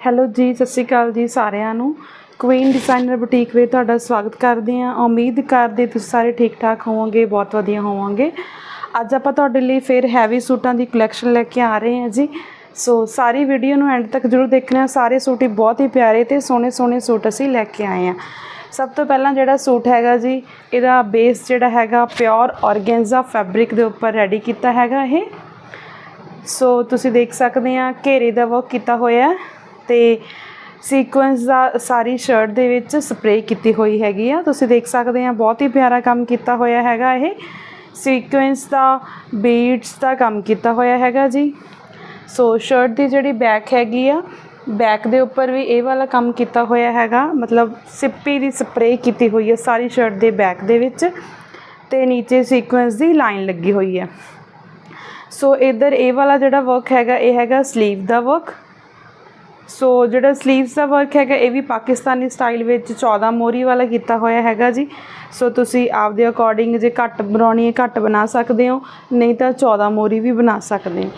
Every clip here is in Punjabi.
ਹੈਲੋ ਜੀ, ਸਤਿ ਸ਼੍ਰੀ ਅਕਾਲ ਜੀ ਸਾਰਿਆਂ ਨੂੰ। ਕੁਈਨ ਡਿਜ਼ਾਈਨਰ ਬੁਟੀਕ ਵਿੱਚ ਤੁਹਾਡਾ ਸਵਾਗਤ ਕਰਦੇ ਹਾਂ। ਉਮੀਦ ਕਰਦੇ ਤੁਸੀਂ ਸਾਰੇ ਠੀਕ ਠਾਕ ਹੋਵੋਗੇ, ਬਹੁਤ ਵਧੀਆ ਹੋਵੋਗੇ। ਅੱਜ ਆਪਾਂ ਤੁਹਾਡੇ ਲਈ ਫਿਰ ਹੈਵੀ ਸੂਟਾਂ ਦੀ ਕਲੈਕਸ਼ਨ ਲੈ ਕੇ ਆ ਰਹੇ ਹਾਂ ਜੀ। ਸੋ ਸਾਰੀ ਵੀਡੀਓ ਨੂੰ ਐਂਡ ਤੱਕ ਜਰੂਰ ਦੇਖਣਾ। ਸਾਰੇ ਸੂਟ ਹੀ ਬਹੁਤ ਹੀ ਪਿਆਰੇ ਤੇ ਸੋਹਣੇ ਸੋਹਣੇ ਸੂਟ ਅਸੀਂ ਲੈ ਕੇ ਆਏ ਹਾਂ। ਸਭ ਤੋਂ ਪਹਿਲਾਂ ਜਿਹੜਾ ਸੂਟ ਹੈਗਾ ਜੀ, ਇਹਦਾ ਬੇਸ ਜਿਹੜਾ ਹੈਗਾ ਪਿਓਰ ਔਰਗੈਂਜ਼ਾ ਫੈਬਰਿਕ ਦੇ ਉੱਪਰ ਰੈਡੀ ਕੀਤਾ ਹੈਗਾ ਇਹ। ਸੋ ਤੁਸੀਂ ਦੇਖ ਸਕਦੇ ਆ ਘੇਰੇ ਦਾ ਵਰਕ ਕੀਤਾ ਹੋਇਆ ਹੈ। ਤੇ ਸੀਕੁਐਂਸ ਦਾ ਸਾਰੀ ਸ਼ਰਟ ਦੇ ਵਿੱਚ ਸਪਰੇਅ ਕੀਤੀ ਹੋਈ ਹੈਗੀ ਆ। ਤੁਸੀਂ ਦੇਖ ਸਕਦੇ ਆ, ਬਹੁਤ ਹੀ ਪਿਆਰਾ ਕੰਮ ਕੀਤਾ ਹੋਇਆ ਹੈਗਾ ਇਹ। ਸੀਕੁਐਂਸ ਦਾ ਬੀਡਸ ਦਾ ਕੰਮ ਕੀਤਾ ਹੋਇਆ ਹੈਗਾ ਜੀ। ਸੋ ਸ਼ਰਟ ਦੀ ਜਿਹੜੀ ਬੈਕ ਹੈਗੀ ਆ ਬੈਕ ਦੇ ਉੱਪਰ ਵੀ ਇਹ ਵਾਲਾ ਕੰਮ ਕੀਤਾ ਹੋਇਆ ਹੈਗਾ। ਮਤਲਬ ਸਿੱਪੀ ਦੀ ਸਪਰੇਅ ਕੀਤੀ ਹੋਈ ਹੈ ਸਾਰੀ ਸ਼ਰਟ ਦੇ ਬੈਕ ਦੇ ਵਿੱਚ ਤੇ ਨੀਚੇ ਸੀਕੁਐਂਸ ਦੀ ਲਾਈਨ ਲੱਗੀ ਹੋਈ ਹੈ ਸੋ ਇਧਰ ਇਹ ਵਾਲਾ ਜਿਹੜਾ ਵਰਕ ਹੈਗਾ, ਇਹ ਹੈਗਾ ਸਲੀਵ ਦਾ ਵਰਕ ਸੋ ਜਿਹੜਾ ਸਲੀਵਸ ਦਾ ਵਰਕ ਹੈਗਾ, ਇਹ ਵੀ ਪਾਕਿਸਤਾਨੀ ਸਟਾਈਲ ਵਿੱਚ 14 ਮੋਰੀ ਵਾਲਾ ਕੀਤਾ ਹੋਇਆ ਹੈਗਾ ਜੀ। ਸੋ ਤੁਸੀਂ ਆਪਦੇ ਅਕੋਰਡਿੰਗ ਜੇ ਘੱਟ ਬਣਾਉਣੀ ਹੈ, ਘੱਟ ਬਣਾ ਸਕਦੇ ਹੋ, ਨਹੀਂ ਤਾਂ 14 ਮੋਰੀ ਵੀ ਬਣਾ ਸਕਦੇ ਹੋ।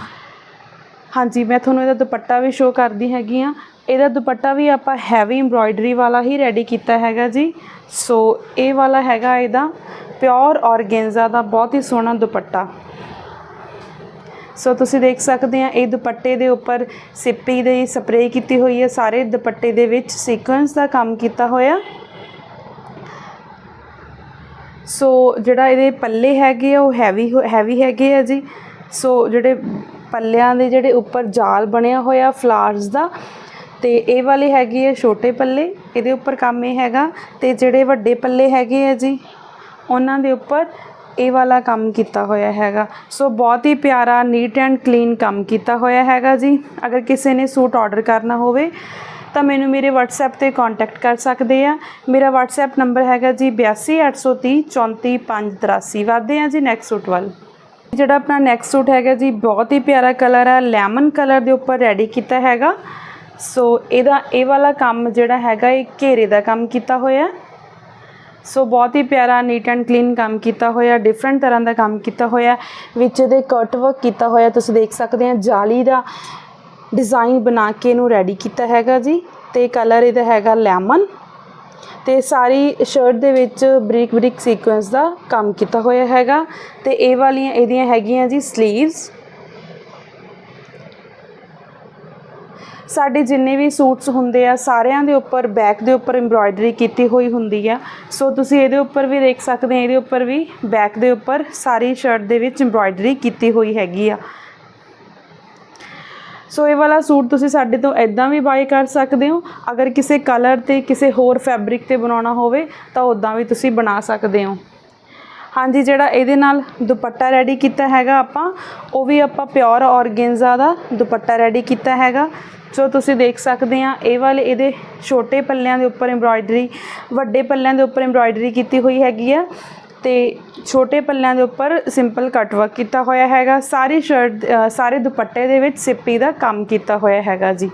ਹਾਂਜੀ, ਮੈਂ ਤੁਹਾਨੂੰ ਇਹਦਾ ਦੁਪੱਟਾ ਵੀ ਸ਼ੋਅ ਕਰਦੀ ਹੈਗੀ ਆ ਇਹਦਾ ਦੁਪੱਟਾ ਵੀ ਆਪਾਂ ਹੈਵੀ ਐਮਬ੍ਰੋਇਡਰੀ ਵਾਲਾ ਹੀ ਰੈਡੀ ਕੀਤਾ ਹੈਗਾ ਜੀ। ਸੋ ਇਹ ਵਾਲਾ ਹੈਗਾ ਇਹਦਾ ਪਿਓਰ ਔਰਗੈਂਜ਼ਾ ਦਾ ਬਹੁਤ ਹੀ ਸੋਹਣਾ ਦੁਪੱਟਾ। ਸੋ ਤੁਸੀਂ ਦੇਖ ਸਕਦੇ ਆ, ਇਹ ਦੁਪੱਟੇ ਦੇ ਉੱਪਰ ਸਿੱਪੀ ਦੇ ਸਪਰੇਅ ਕੀਤੀ ਹੋਈ ਹੈ। ਸਾਰੇ ਦੁਪੱਟੇ ਦੇ ਵਿੱਚ ਸੀਕੁਐਂਸ ਦਾ ਕੰਮ ਕੀਤਾ ਹੋਇਆ। ਸੋ ਜਿਹੜਾ ਇਹਦੇ ਪੱਲੇ ਹੈਗੇ ਆ, ਉਹ ਹੈਵੀ ਹੈਵੀ ਹੈਗੇ ਆ ਜੀ। ਸੋ ਜਿਹੜੇ ਪੱਲਿਆਂ ਦੇ ਜਿਹੜੇ ਉੱਪਰ ਜਾਲ ਬਣਿਆ ਹੋਇਆ ਫਲਾਰਸ ਦਾ, ਤੇ ਇਹ ਵਾਲੇ ਹੈਗੇ ਆ ਛੋਟੇ ਪੱਲੇ। ਇਹਦੇ ਉੱਪਰ ਕੰਮ ਇਹ ਹੈਗਾ, ਤੇ ਜਿਹੜੇ ਵੱਡੇ ਪੱਲੇ ਹੈਗੇ ਆ ਜੀ, ਉਹਨਾਂ ਦੇ ਉੱਪਰ ਇਹ ਵਾਲਾ ਕੰਮ ਕੀਤਾ ਹੋਇਆ ਹੈਗਾ। ਸੋ ਬਹੁਤ ਹੀ ਪਿਆਰਾ ਨੀਟ ਐਂਡ ਕਲੀਨ ਕੰਮ ਕੀਤਾ ਹੋਇਆ ਹੈਗਾ ਜੀ। ਅਗਰ ਕਿਸੇ ਨੇ ਸੂਟ ਆਰਡਰ ਕਰਨਾ ਹੋਵੇ, ਤਾਂ ਮੈਨੂੰ ਮੇਰੇ WhatsApp ਤੇ ਕੰਟੈਕਟ ਕਰ ਸਕਦੇ ਆ। ਮੇਰਾ WhatsApp ਨੰਬਰ ਹੈਗਾ ਜੀ 8283 34583 ਵਧਦੇ ਆ ਜੀ ਨੈਕਸਟ ਸੂਟ ਵੱਲ। ਜਿਹੜਾ ਆਪਣਾ ਨੈਕਸਟ ਸੂਟ ਹੈਗਾ ਜੀ, ਬਹੁਤ ਹੀ ਪਿਆਰਾ ਕਲਰ ਆ। ਲੈਮਨ ਕਲਰ ਦੇ ਉੱਪਰ ਰੈਡੀ ਕੀਤਾ ਹੈਗਾ। ਸੋ ਇਹਦਾ, ਇਹ ਵਾਲਾ ਕੰਮ ਜਿਹੜਾ ਹੈਗਾ, ਇਹ ਘੇਰੇ ਦਾ ਕੰਮ ਕੀਤਾ ਹੋਇਆ। ਸੋ ਬਹੁਤ ਹੀ ਪਿਆਰਾ ਨੀਟ ਐਂਡ ਕਲੀਨ ਕੰਮ ਕੀਤਾ ਹੋਇਆ ਡਿਫਰੈਂਟ ਤਰ੍ਹਾਂ ਦਾ ਕੰਮ ਕੀਤਾ ਹੋਇਆ, ਵਿੱਚ ਇਹਦੇ ਕਟ ਵਰਕ ਕੀਤਾ ਹੋਇਆ, ਤੁਸੀਂ ਦੇਖ ਸਕਦੇ ਆ, ਜਾਲੀ ਦਾ ਡਿਜ਼ਾਈਨ ਬਣਾ ਕੇ ਇਹਨੂੰ ਰੈਡੀ ਕੀਤਾ ਹੈਗਾ ਜੀ, ਤੇ ਕਲਰ ਇਹਦਾ ਹੈਗਾ ਲੈਮਨ ਤੇ ਸਾਰੀ ਸ਼ਰਟ ਦੇ ਵਿੱਚ ਬਰੀਕ ਬਰੀਕ ਸੀਕੁਐਂਸ ਦਾ ਕੰਮ ਕੀਤਾ ਹੋਇਆ ਹੈਗਾ, ਤੇ ਇਹ ਵਾਲੀਆਂ, ਇਹਦੀਆਂ ਹੈਗੀਆਂ ਜੀ ਸਲੀਵਸ ਸਾਡੇ ਜਿੰਨੇ ਵੀ ਸੂਟਸ ਹੁੰਦੇ ਆ, ਸਾਰਿਆਂ ਦੇ ਉੱਪਰ, ਬੈਕ ਦੇ ਉੱਪਰ ਐਮਬ੍ਰੋਇਡਰੀ ਕੀਤੀ ਹੋਈ ਹੁੰਦੀ ਆ। ਸੋ ਤੁਸੀਂ ਇਹਦੇ ਉੱਪਰ ਵੀ ਦੇਖ ਸਕਦੇ ਆ, ਇਹਦੇ ਉੱਪਰ ਵੀ ਬੈਕ ਦੇ ਉੱਪਰ ਸਾਰੀ ਸ਼ਰਟ ਦੇ ਵਿੱਚ ਐਮਬ੍ਰੋਇਡਰੀ ਕੀਤੀ ਹੋਈ ਹੈਗੀ ਆ। ਸੋ ਇਹ ਵਾਲਾ ਸੂਟ ਤੁਸੀਂ ਸਾਡੇ ਤੋਂ ਇਦਾਂ ਵੀ ਬਾਈ ਕਰ ਸਕਦੇ ਹੋ। ਅਗਰ ਕਿਸੇ ਕਲਰ ਤੇ, ਕਿਸੇ ਹੋਰ ਫੈਬਰਿਕ ਤੇ ਬਣਾਉਣਾ ਹੋਵੇ, ਤਾਂ ਉਦਾਂ ਵੀ ਤੁਸੀਂ ਬਣਾ ਸਕਦੇ ਹੋ। ਹਾਂਜੀ, ਜਿਹੜਾ ਇਹਦੇ ਨਾਲ ਦੁਪੱਟਾ ਰੈਡੀ ਕੀਤਾ ਹੈਗਾ ਆਪਾਂ, ਉਹ ਵੀ ਆਪਾਂ ਪਿਓਰ ਔਰਗੈਂਜ਼ਾ ਦਾ ਦੁਪੱਟਾ ਰੈਡੀ ਕੀਤਾ ਹੈਗਾ। ਸੋ ਤੁਸੀਂ ਦੇਖ ਸਕਦੇ ਆ, ਇਹ ਵਾਲੇ ਇਹਦੇ ਛੋਟੇ ਪੱਲਿਆਂ ਦੇ ਉੱਪਰ ਐਮਬ੍ਰੋਇਡਰੀ ਵੱਡੇ ਪੱਲਿਆਂ ਦੇ ਉੱਪਰ ਐਮਬ੍ਰੋਇਡਰੀ ਕੀਤੀ ਹੋਈ ਹੈਗੀ ਆ। ਤੇ ਛੋਟੇ ਪੱਲਿਆਂ ਦੇ ਉੱਪਰ ਸਿੰਪਲ ਕਟ ਵਰਕ ਕੀਤਾ ਹੋਇਆ ਹੈਗਾ। ਸਾਰੀ ਸ਼ਰਟ ਸਾਰੇ ਦੁਪੱਟੇ ਦੇ ਵਿੱਚ ਸਿੱਪੀ ਦਾ ਕੰਮ ਕੀਤਾ ਹੋਇਆ ਹੈਗਾ ਜੀ।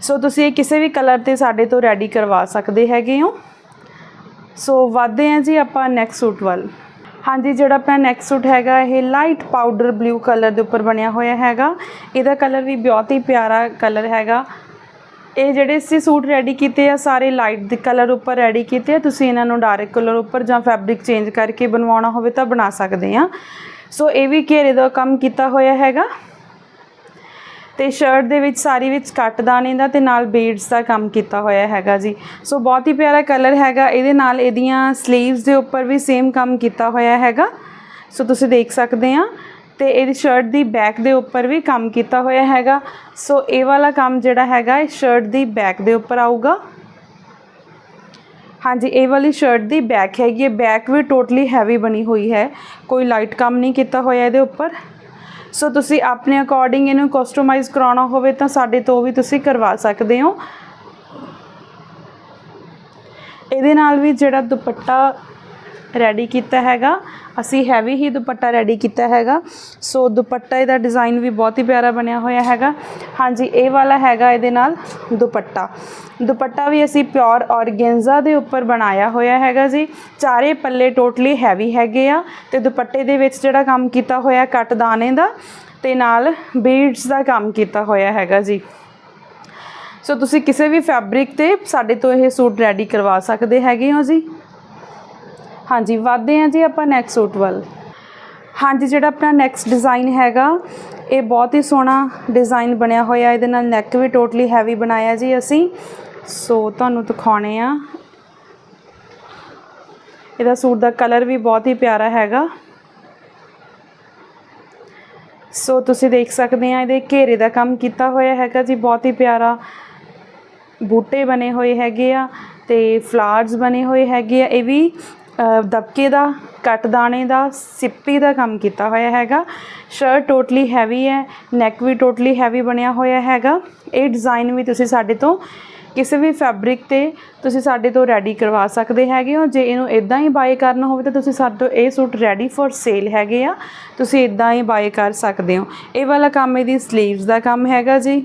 ਸੋ ਤੁਸੀਂ ਇਹ ਕਿਸੇ ਵੀ ਕਲਰ ਤੇ ਸਾਡੇ ਤੋਂ ਰੈਡੀ ਕਰਵਾ ਸਕਦੇ ਹੈਗੇ ਹੋ। ਸੋ ਵਧਦੇ ਹਾਂ ਜੀ ਆਪਾਂ ਨੈਕਸਟ ਸੂਟ ਵੱਲ। ਹਾਂਜੀ, ਜਿਹੜਾ ਆਪਣਾ ਨੈਕਸਟ ਸੂਟ ਹੈਗਾ, ਇਹ ਲਾਈਟ ਪਾਊਡਰ ਬਲੂ ਕਲਰ ਦੇ ਉੱਪਰ ਬਣਿਆ ਹੋਇਆ ਹੈਗਾ। ਇਹਦਾ ਕਲਰ ਵੀ ਬਹੁਤ ਹੀ ਪਿਆਰਾ ਕਲਰ ਹੈਗਾ। ਇਹ ਜਿਹੜੇ ਅਸੀਂ ਸੂਟ ਰੈਡੀ ਕੀਤੇ ਆ, ਸਾਰੇ ਲਾਈਟ ਦੇ ਕਲਰ ਉੱਪਰ ਰੈਡੀ ਕੀਤੇ ਆ। ਤੁਸੀਂ ਇਹਨਾਂ ਨੂੰ ਡਾਰਕ ਕਲਰ ਉੱਪਰ ਜਾਂ ਫੈਬਰਿਕ ਚੇਂਜ ਕਰਕੇ ਬਣਵਾਉਣਾ ਹੋਵੇ ਤਾਂ ਬਣਾ ਸਕਦੇ ਆ। ਸੋ ਇਹ ਵੀ ਘੇਰੇ ਦਾ ਕੰਮ ਕੀਤਾ ਹੋਇਆ ਹੈਗਾ। ਤੇ ਸ਼ਰਟ ਦੇ ਵਿੱਚ ਸਾਰੀ ਵਿੱਚ ਕੱਟ ਦਾਣੇ ਦਾ ਤੇ ਨਾਲ ਬੀਡਸ ਦਾ ਕੰਮ ਕੀਤਾ ਹੋਇਆ ਹੈਗਾ ਜੀ। ਸੋ ਬਹੁਤ ਹੀ ਪਿਆਰਾ ਕਲਰ ਹੈਗਾ। ਇਹਦੇ ਨਾਲ ਇਹਦੀਆਂ 슬ੀਵਸ ਦੇ ਉੱਪਰ ਵੀ ਸੇਮ ਕੰਮ ਕੀਤਾ ਹੋਇਆ ਹੈਗਾ। ਸੋ ਤੁਸੀਂ ਦੇਖ ਸਕਦੇ ਆ। ਤੇ ਇਹਦੀ ਸ਼ਰਟ ਦੀ ਬੈਕ ਦੇ ਉੱਪਰ ਵੀ ਕੰਮ ਕੀਤਾ ਹੋਇਆ ਹੈਗਾ। ਸੋ ਇਹ ਵਾਲਾ ਕੰਮ ਜਿਹੜਾ ਹੈਗਾ, ਇਹ ਸ਼ਰਟ ਦੀ ਬੈਕ ਦੇ ਉੱਪਰ ਆਊਗਾ। ਹਾਂਜੀ, ਇਹ ਵਾਲੀ ਸ਼ਰਟ ਦੀ ਬੈਕ ਹੈਗੀ ਹੈ। ਬੈਕ ਵੀ ਟੋਟਲੀ ਹੈਵੀ ਬਣੀ ਹੋਈ ਹੈ। ਕੋਈ ਲਾਈਟ ਕੰਮ ਨਹੀਂ ਕੀਤਾ ਹੋਇਆ ਇਹਦੇ ਉੱਪਰ। ਸੋ ਤੁਸੀਂ ਆਪਣੇ ਅਕੋਰਡਿੰਗ ਇਹਨੂੰ ਕਸਟਮਾਈਜ਼ ਕਰਾਉਣਾ ਹੋਵੇ ਤਾਂ ਸਾਡੇ ਤੋਂ ਵੀ ਤੁਸੀਂ ਕਰਵਾ ਸਕਦੇ ਹੋ। ਇਹਦੇ ਨਾਲ ਵੀ ਜਿਹੜਾ ਦੁਪੱਟਾ ਰੈਡੀ ਕੀਤਾ ਹੈਗਾ। ਅਸੀਂ ਹੈਵੀ ਹੀ ਦੁਪੱਟਾ ਰੈਡੀ ਕੀਤਾ ਹੈਗਾ। ਸੋ ਦੁਪੱਟਾ ਇਹਦਾ ਡਿਜ਼ਾਈਨ ਵੀ ਬਹੁਤ ਹੀ ਪਿਆਰਾ ਬਣਿਆ ਹੋਇਆ ਹੈਗਾ। ਹਾਂਜੀ, ਇਹ ਵਾਲਾ ਹੈਗਾ ਇਹਦੇ ਨਾਲ ਦੁਪੱਟਾ। ਦੁਪੱਟਾ ਵੀ ਅਸੀਂ ਪਿਓਰ ਔਰਗੈਂਜ਼ਾ ਦੇ ਉੱਪਰ ਬਣਾਇਆ ਹੋਇਆ ਹੈਗਾ ਜੀ। ਚਾਰੇ ਪੱਲੇ ਟੋਟਲੀ ਹੈਵੀ ਹੈਗੇ ਆ ਤੇ ਦੁਪੱਟੇ ਦੇ ਵਿੱਚ ਜਿਹੜਾ ਕੰਮ ਕੀਤਾ ਹੋਇਆ ਕੱਟ ਦਾਣੇ ਦਾ ਤੇ ਨਾਲ ਬੀਡਸ ਦਾ ਕੰਮ ਕੀਤਾ ਹੋਇਆ ਹੈਗਾ ਜੀ। ਸੋ ਤੁਸੀਂ ਕਿਸੇ ਵੀ ਫੈਬਰਿਕ ਤੇ ਸਾਡੇ ਤੋਂ ਇਹ ਸੂਟ ਰੈਡੀ ਕਰਵਾ ਸਕਦੇ ਹੈਗੇ ਹੋ ਜੀ। ਹਾਂਜੀ, ਵਧਦੇ ਹਾਂ ਜੀ ਆਪਾਂ ਨੈਕਸਟ ਸੂਟ ਵੱਲ। ਹਾਂਜੀ, ਜਿਹੜਾ ਆਪਣਾ ਨੈਕਸਟ ਡਿਜ਼ਾਈਨ ਹੈਗਾ, ਇਹ ਬਹੁਤ ਹੀ ਸੋਹਣਾ ਡਿਜ਼ਾਈਨ ਬਣਿਆ ਹੋਇਆ ਇਹਦੇ ਨਾਲ ਨੈਕ ਵੀ ਟੋਟਲੀ ਹੈਵੀ ਬਣਾਇਆ ਜੀ ਅਸੀਂ। ਸੋ ਤੁਹਾਨੂੰ ਦਿਖਾਉਣੇ ਆ ਇਹਦਾ ਸੂਟ ਦਾ ਕਲਰ ਵੀ ਬਹੁਤ ਹੀ ਪਿਆਰਾ ਹੈਗਾ। ਸੋ ਤੁਸੀਂ ਦੇਖ ਸਕਦੇ ਆ ਇਹਦੇ ਘੇਰੇ ਦਾ ਕੰਮ ਕੀਤਾ ਹੋਇਆ ਹੈਗਾ ਜੀ। ਬਹੁਤ ਹੀ ਪਿਆਰਾ ਬੂਟੇ ਬਣੇ ਹੋਏ ਹੈਗੇ ਆ ਤੇ ਫਲਾਵਰਸ ਬਣੇ ਹੋਏ ਹੈਗੇ ਆ। ਇਹ ਵੀ ਦਬਕੇ ਦਾ, ਕੱਟ ਦਾਣੇ ਦਾ, ਸਿੱਪੀ ਦਾ ਕੰਮ ਕੀਤਾ ਹੋਇਆ ਹੈਗਾ। ਸ਼ਰਟ ਟੋਟਲੀ ਹੈਵੀ ਹੈ ਨੈਕ ਵੀ ਟੋਟਲੀ ਹੈਵੀ ਬਣਿਆ ਹੋਇਆ ਹੈਗਾ। ਇਹ ਡਿਜ਼ਾਈਨ ਵੀ ਤੁਸੀਂ ਸਾਡੇ ਤੋਂ ਕਿਸੇ ਵੀ ਫੈਬਰਿਕ ਤੇ ਤੁਸੀਂ ਸਾਡੇ ਤੋਂ ਰੈਡੀ ਕਰਵਾ ਸਕਦੇ ਹੈਗੇ ਹੋ। ਜੇ ਇਹਨੂੰ ਇਦਾਂ ਹੀ ਬਾਏ ਕਰਨਾ ਹੋਵੇ ਤਾਂ ਤੁਸੀਂ ਸਾਡੇ ਤੋਂ ਇਹ ਸੂਟ ਰੈਡੀ ਫॉर ਸੇਲ ਹੈਗੇ ਆ। ਤੁਸੀਂ ਇਦਾਂ ਹੀ ਬਾਏ ਕਰ ਸਕਦੇ ਹੋ। ਇਹ ਵਾਲਾ ਕੰਮ ਇਹਦੀ ਸਲੀਵਸ ਦਾ ਕੰਮ ਹੈਗਾ ਜੀ।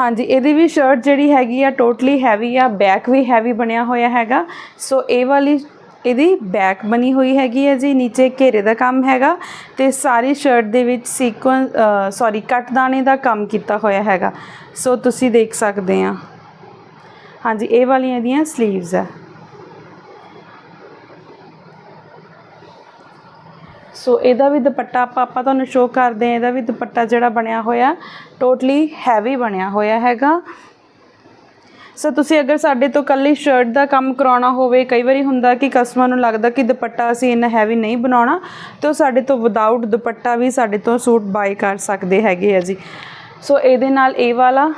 ਹਾਂਜੀ, ਇਹਦੀ ਵੀ ਸ਼ਰਟ ਜਿਹੜੀ ਹੈਗੀ ਆ ਟੋਟਲੀ ਹੈਵੀ ਆ ਬੈਕ ਵੀ ਹੈਵੀ ਬਣਿਆ ਹੋਇਆ ਹੈਗਾ। ਸੋ ਇਹ ਵਾਲੀ ਇਹਦੀ ਬੈਕ ਬਣੀ ਹੋਈ ਹੈਗੀ ਹੈ ਜੀ, ਨੀਚੇ ਘੇਰੇ ਦਾ ਕੰਮ ਹੈਗਾ ਤੇ ਸਾਰੀ ਸ਼ਰਟ ਦੇ ਵਿੱਚ ਸੀਕੁਐਂਸ ਸੌਰੀ ਕੱਟ ਦਾਣੇ ਦਾ ਕੰਮ ਕੀਤਾ ਹੋਇਆ ਹੈਗਾ। ਸੋ ਤੁਸੀਂ ਦੇਖ ਸਕਦੇ ਆ। ਹਾਂਜੀ, ਇਹ ਵਾਲੀਆਂ ਇਹਦੀਆਂ 슬ੀਵਸ ਆ। ਸੋ ਇਹਦਾ ਵੀ ਦੁਪੱਟਾ ਆਪਾਂ ਆਪਾਂ ਤੁਹਾਨੂੰ ਸ਼ੋਅ ਕਰਦੇ ਹਾਂ। ਇਹਦਾ ਵੀ ਦੁਪੱਟਾ ਜਿਹੜਾ ਬਣਿਆ ਹੋਇਆ ਟੋਟਲੀ ਹੈਵੀ ਬਣਿਆ ਹੋਇਆ ਹੈਗਾ। ਸੋ ਤੁਸੀਂ ਅਗਰ ਸਾਡੇ ਤੋਂ ਕੱਲੀ ਸ਼ਰਟ ਦਾ ਕੰਮ ਕਰਾਉਣਾ ਹੋਵੇ, ਕਈ ਵਾਰੀ ਹੁੰਦਾ ਕਿ ਕਸਟਮਰ ਨੂੰ ਲੱਗਦਾ ਕਿ ਦੁਪੱਟਾ ਅਸੀਂ ਇੰਨਾ ਹੈਵੀ ਨਹੀਂ ਬਣਾਉਣਾ, ਤੇ ਉਹ ਸਾਡੇ ਤੋਂ ਵਿਦਆਊਟ ਦੁਪੱਟਾ ਵੀ ਸਾਡੇ ਤੋਂ ਸੂਟ ਬਾਈ ਕਰ ਸਕਦੇ ਹੈਗੇ ਆ ਜੀ। ਸੋ ਇਹਦੇ ਨਾਲ ਇਹ ਵਾਲਾ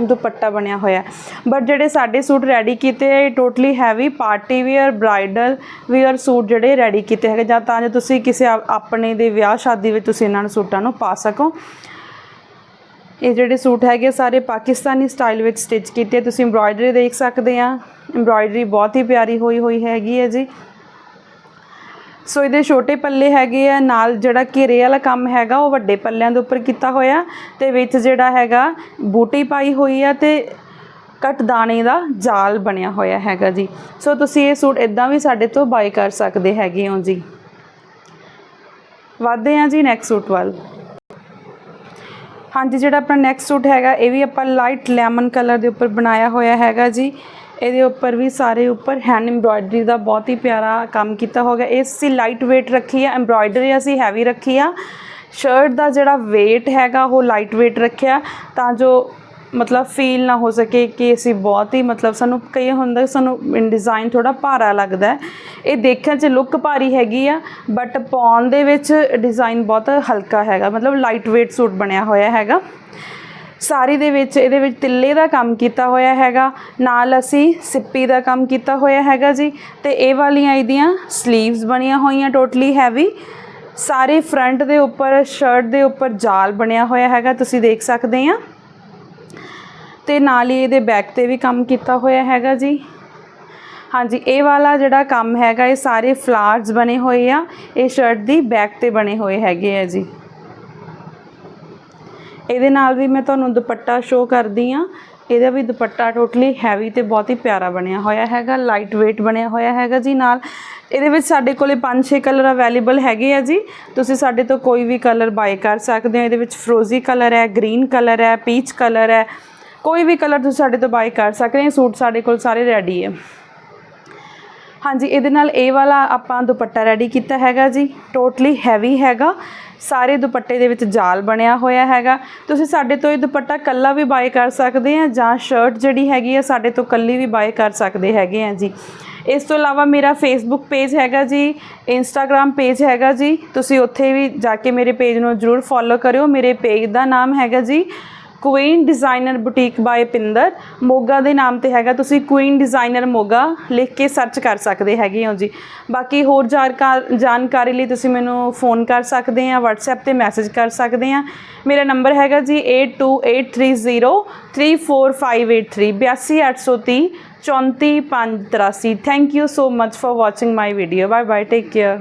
ਦੁਪੱਟਾ ਬਣਿਆ ਹੋਇਆ ਬਟ ਜਿਹੜੇ ਸਾਡੇ ਸੂਟ ਰੈਡੀ ਕੀਤੇ ਆ, ਇਹ totally heavy party wear bridal wear suit ਜਿਹੜੇ ਰੈਡੀ ਕੀਤੇ ਹੈਗੇ। ਜਾਂ ਤਾਂ ਜੋ ਤੁਸੀਂ ਕਿਸੇ ਆਪਣੇ ਦੇ ਵਿਆਹ, ਸ਼ਾਦੀ ਵਿੱਚ ਤੁਸੀਂ ਇਹਨਾਂ ਨੂੰ ਸੂਟਾਂ ਨੂੰ ਪਾ ਸਕੋ। ਇਹ ਜਿਹੜੇ ਸੂਟ ਹੈਗੇ ਸਾਰੇ ਪਾਕਿਸਤਾਨੀ ਸਟਾਈਲ ਵਿੱਚ ਸਟਿਚ ਕੀਤੇ ਤੁਸੀਂ ਐਮਬ੍ਰਾਇਡਰੀ ਦੇਖ ਸਕਦੇ ਆ। ਐਮਬ੍ਰਾਇਡਰੀ ਬਹੁਤ ਹੀ ਪਿਆਰੀ ਹੋਈ ਹੋਈ ਹੈਗੀ ਹੈ ਜੀ। ਸੋ ਇਹਦੇ ਛੋਟੇ ਪੱਲੇ ਹੈਗੇ ਆ, ਨਾਲ ਜਿਹੜਾ ਘੇਰੇ ਵਾਲਾ ਕੰਮ ਹੈਗਾ, ਉਹ ਵੱਡੇ ਪੱਲਿਆਂ ਦੇ ਉੱਪਰ ਕੀਤਾ ਹੋਇਆ। ਤੇ ਵਿੱਚ ਜਿਹੜਾ ਹੈਗਾ, ਬੂਟੀ ਪਾਈ ਹੋਈ ਆ ਤੇ ਕੱਟ ਦਾਣੇ ਦਾ ਜਾਲ ਬਣਿਆ ਹੋਇਆ ਹੈਗਾ ਜੀ। ਸੋ ਤੁਸੀਂ ਇਹ ਸੂਟ ਇਦਾਂ ਵੀ ਸਾਡੇ ਤੋਂ ਬਾਈ ਕਰ ਸਕਦੇ ਹੈਗੇ ਹੋ ਜੀ। ਵਧਦੇ ਹਾਂ ਜੀ ਨੈਕਸਟ ਸੂਟ ਵੱਲ। ਹਾਂਜੀ, ਜਿਹੜਾ ਆਪਣਾ ਨੈਕਸਟ ਸੂਟ ਹੈਗਾ, ਇਹ ਵੀ ਆਪਾਂ ਲਾਈਟ ਲੈਮਨ ਕਲਰ ਦੇ ਉੱਪਰ ਬਣਾਇਆ ਹੋਇਆ ਹੈਗਾ ਜੀ। ਇਹਦੇ ਉੱਪਰ ਵੀ ਸਾਰੇ ਉੱਪਰ ਹੈਂਡ ਐਮਬ੍ਰਾਇਡਰੀ ਦਾ ਬਹੁਤ ਹੀ ਪਿਆਰਾ ਕੰਮ ਕੀਤਾ ਹੋਗਾ ਇਹ ਅਸੀਂ ਲਾਈਟ weight ਰੱਖੀ ਆ ਐਮਬ੍ਰਾਇਡਰੀ ਅਸੀਂ ਹੈਵੀ ਰੱਖੀ ਆ। ਸ਼ਰਟ ਦਾ ਜਿਹੜਾ weight ਹੈਗਾ, ਉਹ ਲਾਈਟ weight ਰੱਖਿਆ ਤਾਂ ਜੋ ਮਤਲਬ ਫੀਲ ਨਾ ਹੋ ਸਕੇ ਕਿ ਅਸੀਂ ਬਹੁਤ ਹੀ ਮਤਲਬ ਸਾਨੂੰ ਕਈ ਹੁੰਦਾ ਸਾਨੂੰ ਡਿਜ਼ਾਈਨ ਥੋੜਾ ਭਾਰਾ ਲੱਗਦਾ ਇਹ ਦੇਖਣ 'ਚ ਲੁੱਕ ਭਾਰੀ ਹੈਗੀ ਆ ਬਟ ਪਾਉਣ ਦੇ ਵਿੱਚ ਡਿਜ਼ਾਈਨ ਬਹੁਤ ਹਲਕਾ ਹੈਗਾ, ਮਤਲਬ ਲਾਈਟ weight ਸੂਟ ਬਣਿਆ ਹੋਇਆ ਹੈਗਾ। ਸਾਰੀ ਦੇ ਵਿੱਚ, ਇਹਦੇ ਵਿੱਚ ਤਿੱਲੇ ਦਾ ਕੰਮ ਕੀਤਾ ਹੋਇਆ ਹੈਗਾ, ਨਾਲ ਅਸੀਂ ਸਿੱਪੀ ਦਾ ਕੰਮ ਕੀਤਾ ਹੋਇਆ ਹੈਗਾ ਜੀ, ਤੇ ਇਹ ਵਾਲੀਆਂ ਇਹਦੀਆਂ 슬ੀਵਸ ਬਣੀਆਂ ਹੋਈਆਂ ਟੋਟਲੀ ਹੈਵੀ ਸਾਰੇ ਫਰੰਟ ਦੇ ਉੱਪਰ ਸ਼ਰਟ ਦੇ ਉੱਪਰ ਜਾਲ ਬਣਿਆ ਹੋਇਆ ਹੈਗਾ, ਤੁਸੀਂ ਦੇਖ ਸਕਦੇ ਆ। ਤੇ ਨਾਲ ਹੀ ਇਹਦੇ ਬੈਕ ਤੇ ਵੀ ਕੰਮ ਕੀਤਾ ਹੋਇਆ ਹੈਗਾ ਜੀ। ਹਾਂਜੀ, ਇਹ ਵਾਲਾ ਜਿਹੜਾ ਕੰਮ ਹੈਗਾ, ਇਹ ਸਾਰੇ ਫਲਾਰਸ ਬਣੇ ਹੋਏ ਆ, ਇਹ ਸ਼ਰਟ ਦੀ ਬੈਕ ਤੇ ਬਣੇ ਹੋਏ ਹੈਗੇ ਆ ਜੀ। ਇਹਦੇ ਨਾਲ ਵੀ ਮੈਂ ਤੁਹਾਨੂੰ ਦੁਪੱਟਾ ਸ਼ੋਅ ਕਰਦੀ ਆ ਇਹਦਾ ਵੀ ਦੁਪੱਟਾ ਟੋਟਲੀ ਹੈਵੀ ਤੇ ਬਹੁਤ ਹੀ ਪਿਆਰਾ ਬਣਿਆ ਹੋਇਆ ਹੈਗਾ ਲਾਈਟ weight ਬਣਿਆ ਹੋਇਆ ਹੈਗਾ ਜੀ ਨਾਲ। ਇਹਦੇ ਵਿੱਚ ਸਾਡੇ ਕੋਲੇ 5-6 ਕਲਰ ਅਵੇਲੇਬਲ ਹੈਗੇ ਆ ਜੀ। ਤੁਸੀਂ ਸਾਡੇ ਤੋਂ ਕੋਈ ਵੀ ਕਲਰ ਬਾਈ ਕਰ ਸਕਦੇ ਹੋ। ਇਹਦੇ ਵਿੱਚ ਫਰੋਜ਼ੀ ਕਲਰ ਹੈ ਗ੍ਰੀਨ ਕਲਰ ਹੈ ਪੀਚ ਕਲਰ ਹੈ। ਕੋਈ ਵੀ ਕਲਰ ਤੁਸੀਂ ਸਾਡੇ ਤੋਂ ਬਾਈ ਕਰ ਸਕਦੇ ਹੋ। ਸੂਟ ਸਾਡੇ ਕੋਲ ਸਾਰੇ ਰੈਡੀ ਹੈ। ਹਾਂਜੀ, ਇਹਦੇ ਨਾਲ ਇਹ ਵਾਲਾ ਆਪਾਂ ਦੁਪੱਟਾ ਰੈਡੀ ਕੀਤਾ ਹੈਗਾ ਜੀ। ਟੋਟਲੀ ਹੈਵੀ ਹੈਗਾ। ਸਾਰੇ ਦੁਪੱਟੇ ਦੇ ਵਿੱਚ ਜਾਲ ਬਣਿਆ ਹੋਇਆ ਹੈਗਾ। ਤੁਸੀਂ ਸਾਡੇ ਤੋਂ ਇਹ ਦੁਪੱਟਾ ਕੱਲਾ ਵੀ ਬਾਏ ਕਰ ਸਕਦੇ ਆ ਜਾਂ ਸ਼ਰਟ ਜਿਹੜੀ ਹੈਗੀ ਆ, ਸਾਡੇ ਤੋਂ ਕੱਲੀ ਵੀ ਬਾਏ ਕਰ ਸਕਦੇ ਹੈਗੇ ਆ ਜੀ। ਇਸ ਤੋਂ ਇਲਾਵਾ ਮੇਰਾ ਫੇਸਬੁੱਕ ਪੇਜ ਹੈਗਾ ਜੀ ਇੰਸਟਾਗ੍ਰam ਪੇਜ ਹੈਗਾ ਜੀ। ਤੁਸੀਂ ਉੱਥੇ ਵੀ ਜਾ ਕੇ ਮੇਰੇ ਪੇਜ ਨੂੰ ਜਰੂਰ ਫੋਲੋ ਕਰਿਓ। ਮੇਰੇ ਪੇਜ ਦਾ ਨਾਮ ਹੈਗਾ ਜੀ queen designer boutique by Pinder Moga ਦੇ ਨਾਮ ਤੇ ਹੈਗਾ, ਤੁਸੀਂ ਕੁਈਨ ਡਿਜ਼ਾਈਨਰ ਮੋਗਾ ਲਿਖ ਕੇ ਸਰਚ ਕਰ ਸਕਦੇ ਹੈਗੇ ਹੋ ਜੀ। ਬਾਕੀ ਹੋਰ ਜਾਣਕਾਰ ਜਾਣਕਾਰੀ ਲਈ ਤੁਸੀਂ ਮੈਨੂੰ ਫੋਨ ਕਰ ਸਕਦੇ ਆ, WhatsApp ਤੇ ਮੈਸੇਜ ਕਰ ਸਕਦੇ ਆ। ਮੇਰਾ ਨੰਬਰ ਹੈਗਾ ਜੀ 8283034583 82830 34583 thank you so much for watching my video bye bye take care